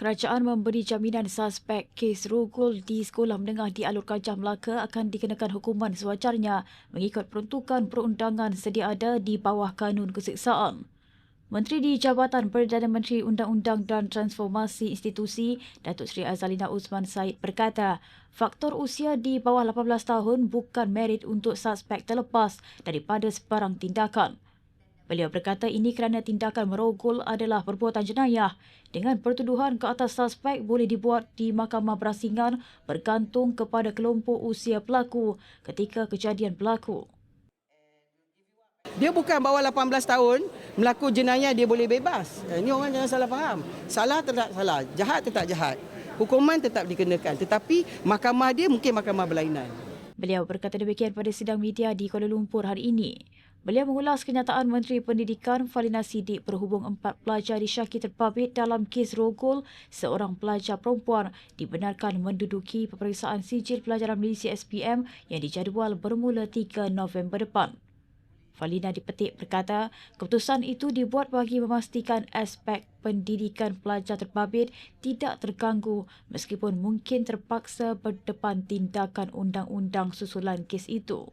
Kerajaan memberi jaminan suspek kes rogol di sekolah menengah di Alur Kajah Melaka akan dikenakan hukuman sewajarnya mengikut peruntukan perundangan sedia ada di bawah kanun keseksaan. Menteri di Jabatan Perdana Menteri Undang-Undang dan Transformasi Institusi, Datuk Seri Azalina Usman Said berkata, faktor usia di bawah 18 tahun bukan merit untuk suspek terlepas daripada sebarang tindakan. Beliau berkata ini kerana tindakan merogol adalah perbuatan jenayah dengan pertuduhan ke atas suspek boleh dibuat di mahkamah berasingan bergantung kepada kelompok usia pelaku ketika kejadian berlaku. Dia bukan bawah 18 tahun, melaku jenayah dia boleh bebas. Ini orang jangan salah faham. Salah tetap salah, jahat tetap jahat. Hukuman tetap dikenakan. Tetapi mahkamah dia mungkin mahkamah berlainan. Beliau berkata demikian pada sidang media di Kuala Lumpur hari ini. Beliau mengulas kenyataan Menteri Pendidikan Falina Sidik berhubung empat pelajar disyaki terbabit dalam kes rogol seorang pelajar perempuan dibenarkan menduduki peperiksaan sijil pelajaran Malaysia SPM yang dijadual bermula 3 November depan. Falina dipetik berkata, keputusan itu dibuat bagi memastikan aspek pendidikan pelajar terbabit tidak terganggu meskipun mungkin terpaksa berdepan tindakan undang-undang susulan kes itu.